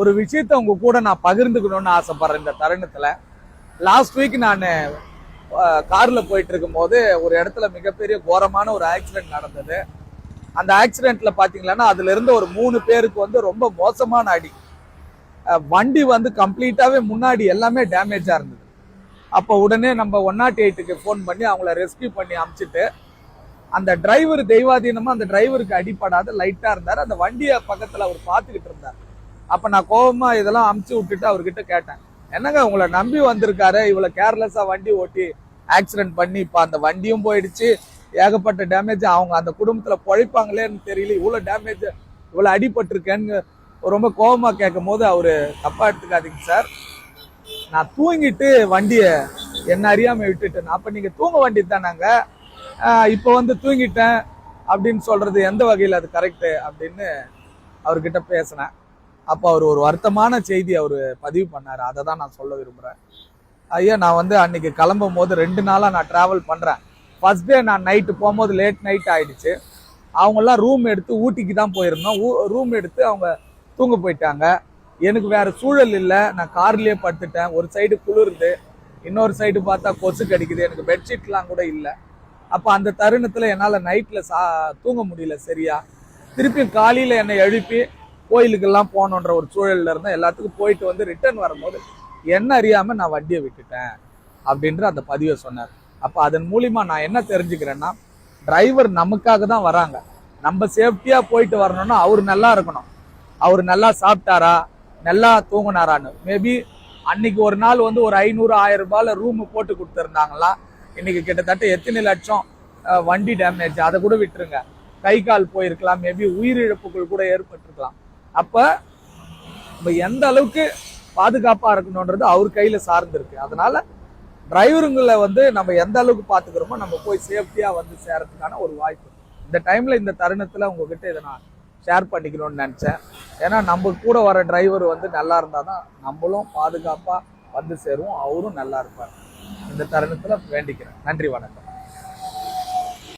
ஒரு விஷயத்த உங்க கூட நான் பகிர்ந்துக்கணும்னு ஆசைப்படுறேன் இந்த தருணத்துல லாஸ்ட் வீக் நான் கார்ல போயிட்டு இருக்கும்போது ஒரு இடத்துல மிகப்பெரிய கோரமான ஒரு ஆக்சிடென்ட் நடந்தது. அந்த ஆக்சிடென்ட்ல பாத்தீங்கன்னா அதுல இருந்து ஒரு மூணு பேருக்கு வந்து ரொம்ப மோசமான அடி. வண்டி வந்து கம்ப்ளீட்டாவே முன்னாடி எல்லாமே டேமேஜா இருந்தது. அப்போ உடனே நம்ம ஒன் நாட் எயிட்டுக்கு ஃபோன் பண்ணி அவங்கள ரெஸ்கியூ பண்ணி அமுச்சிட்டு அந்த டிரைவர் தெய்வாதீனமா அந்த டிரைவருக்கு அடிப்படாத லைட்டா இருந்தார். அந்த வண்டியை பக்கத்துல அவர் பார்த்துக்கிட்டு இருந்தார். அப்ப நான் கோவமா இதெல்லாம் அமுச்சு விட்டுட்டு அவர்கிட்ட கேட்டேன். என்னங்க உங்களை நம்பி வந்திருக்காரு இவ்வளவு கேர்லெஸ்ஸா வண்டி ஓட்டி ஆக்சிடென்ட் பண்ணி இப்ப அந்த வண்டியும் போயிடுச்சு ஏகப்பட்ட டேமேஜ் அவங்க அந்த குடும்பத்துல பொழைப்பாங்களேன்னு தெரியல இவ்வளவு டேமேஜ் இவ்வளவு அடிபட்டிருக்கேன்னு ரொம்ப கோவமா கேட்கும் போது அவரு தப்பா எடுத்துக்காதீங்க சார். நான் தூங்கிட்டு வண்டியை என்ன அறியாம விட்டுட்டேன் அப்ப நீங்க தூங்க வண்டி தானாங்க? இப்போ வந்து தூங்கிட்டேன் அப்படின்னு சொல்றது எந்த வகையில் அது கரெக்டு அப்படின்னு அவர்கிட்ட பேசினேன். அப்போ அவர் ஒரு வருத்தமான செய்தி அவர் பதிவு பண்ணார். அதை தான் நான் சொல்ல விரும்புகிறேன் ஐயா நான் வந்து அன்னைக்கு கிளம்பும் போது ரெண்டு நாளாக நான் ட்ராவல் பண்ணுறேன் ஃபர்ஸ்ட் டே நான் நைட்டு போகும்போது லேட் நைட் ஆகிடுச்சு அவங்கெல்லாம் ரூம் எடுத்து ஊட்டிக்கு தான் போயிருந்தோம். ரூம் எடுத்து அவங்க தூங்க போயிட்டாங்க. எனக்கு வேறு சூழல் இல்லை. நான் கார்லேயே படுத்துட்டேன். ஒரு சைடு குளிருது. இன்னொரு சைடு பார்த்தா கொசு கடிக்குது. எனக்கு பெட்ஷீட்லாம் கூட இல்லை. அப்போ அந்த தருணத்தில் என்னால் நைட்டில் சா தூங்க முடியல சரியா. திருப்பி காலையில் என்னை எழுப்பி கோயிலுக்கெல்லாம் போகணுன்ற ஒரு சூழல்ல இருந்து எல்லாத்துக்கும் போயிட்டு வந்து ரிட்டர்ன் வரும்போது என்ன அறியாமல் நான் வண்டியை விட்டுட்டேன்? அப்படின்ற அந்த பதிவை சொன்னார். அப்போ அதன் மூலிமா நான் என்ன தெரிஞ்சுக்கிறேன்னா டிரைவர் நமக்காக தான் வராங்க. நம்ம சேஃப்டியாக போயிட்டு வரணும்னா அவர் நல்லா இருக்கணும். அவர் நல்லா சாப்பிட்டாரா? நல்லா தூங்கினாரான்னு. மேபி அன்னைக்கு ஒரு நாள் வந்து ஒரு ஐநூறு ஆயிரம் ரூபாயில் ரூம் போட்டு கொடுத்துருந்தாங்களா? இன்னைக்கு கிட்டத்தட்ட எத்தனை லட்சம் வண்டி டேமேஜ் அதை கூட விட்டுருங்க. கை கால் போயிருக்கலாம். மேபி உயிரிழப்புகள் கூட ஏற்பட்டிருக்கலாம். அப்போ நம்ம எந்த அளவுக்கு பாதுகாப்பாக இருக்கணுன்றது அவர் கையில் சார்ந்திருக்கு. அதனால் டிரைவருங்களை வந்து நம்ம எந்த அளவுக்கு பார்த்துக்கிறோமோ நம்ம போய் சேஃப்டியாக வந்து சேரத்துக்கான ஒரு வாய்ப்பு. இந்த டைமில் இந்த தருணத்தில் உங்ககிட்ட இதை நான் ஷேர் பண்ணிக்கணும்னு நினச்சேன். ஏன்னா நம்ம கூட வர டிரைவர் வந்து நல்லா இருந்தால் தான் நம்மளும் பாதுகாப்பாக வந்து சேருவோம். அவரும் நல்லா இருப்பார். இந்த தருணத்தில் வேண்டிக்கிறேன். நன்றி வணக்கம்.